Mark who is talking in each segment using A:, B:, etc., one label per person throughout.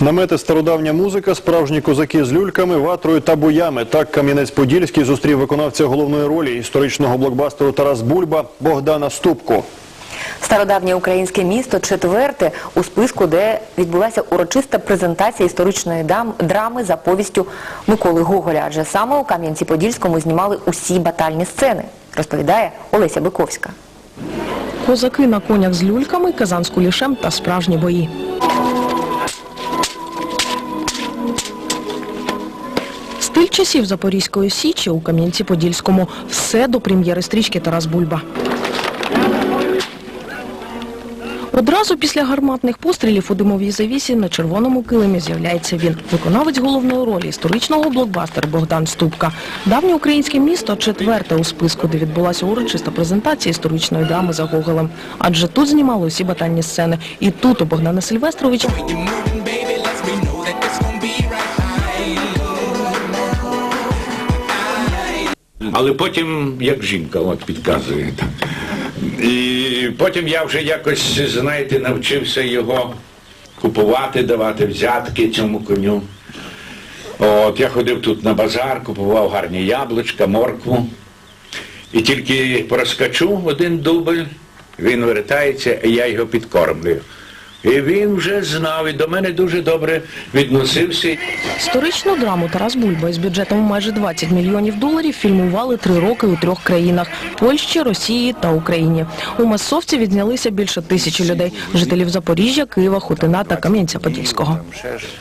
A: Намети стародавня музика, справжні козаки з люльками, ватрою та боями. Так Кам'янець-Подільський зустрів виконавця головної ролі історичного блокбастеру Тарас Бульба Богдана Ступку.
B: Стародавнє українське місто четверте у списку, де відбулася урочиста презентація історичної драми за повістю Миколи Гоголя. Адже саме у Кам'янці-Подільському знімали усі батальні сцени, розповідає Олеся Биковська.
C: Козаки на конях з люльками, казан з кулішем та справжні бої. Стиль часів Запорізької січі у Кам'янці-Подільському. Все до прем'єри стрічки Тарас Бульба. Одразу після гарматних пострілів у димовій завісі на червоному килимі з'являється він. Виконавець головної ролі історичного блокбастера Богдан Ступка. Давнє українське місто четверте у списку, де відбулася урочиста презентація історичної драми за Гоголем. Адже тут знімали усі батальні сцени. І тут у Богдана Сильвестровича
D: Але потім, як жінка, от підказує. І потім я вже якось, знаєте, навчився його купувати, давати взятки цьому коню. От я ходив тут на базар, купував гарні яблучка, моркву. І тільки проскочу один дубль, він вертається, і я його підкормлюю. І він вже знав, і до мене дуже добре відносився.
C: Історичну драму Тарас Бульба із бюджетом майже 20 мільйонів доларів фільмували три роки у трьох країнах – Польщі, Росії та Україні. У масовці відзнялися більше тисячі людей – жителів Запоріжжя, Києва, Хотина та Кам'янця-Подільського.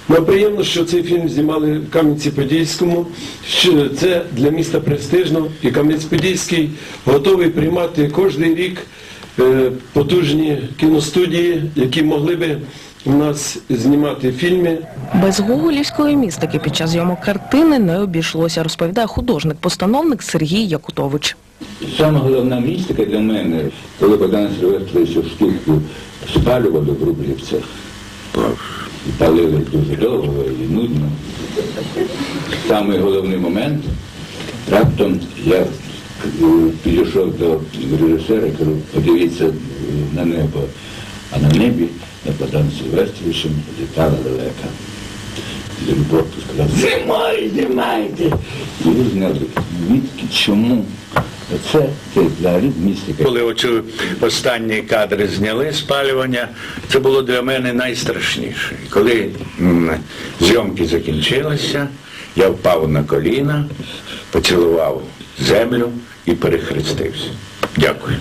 E: Нам приємно, що цей фільм знімали в Кам'янці-Подільському. Що це для міста престижно, і Кам'янець-Подільський готовий приймати кожен рік потужні кіностудії, які могли би у нас знімати фільми.
C: Без гоголівської містики під час зйомок картини не обійшлося, розповідає художник-постановник Сергій Якутович.
F: Саме головна містика для мене, коли Богдан Сильвестрович у штуку спалювали в Рублівцях, і палили дуже довго і нудно. Самий головний момент, раптом я е, підійшов до режисера кажу, подивіться на небо, а на небі над Богданом Сильвестровичем літала лелека. З аеропорту сказав, знімай, знімайте. І ви зняли, відки, чому? Це, взагалі містика.
D: Коли оцю останні кадри зняли спалювання, це було для мене найстрашніше. Коли зйомки закінчилися, я впав на коліна, поцілував землю і перехрестився. Дякую.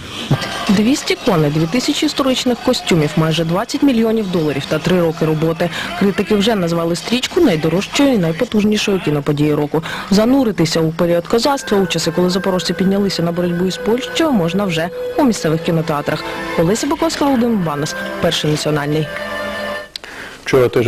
C: 200 коней, 2000 історичних костюмів, майже 20 мільйонів доларів та три роки роботи. Критики вже назвали стрічку найдорожчою і найпотужнішою кіноподією року. Зануритися у період козацтва, у часи, коли запорожці піднялися на боротьбу із Польщею, можна вже у місцевих кінотеатрах. Олеся Баковська, Володимир Банас, перший національний.
A: Вчора теж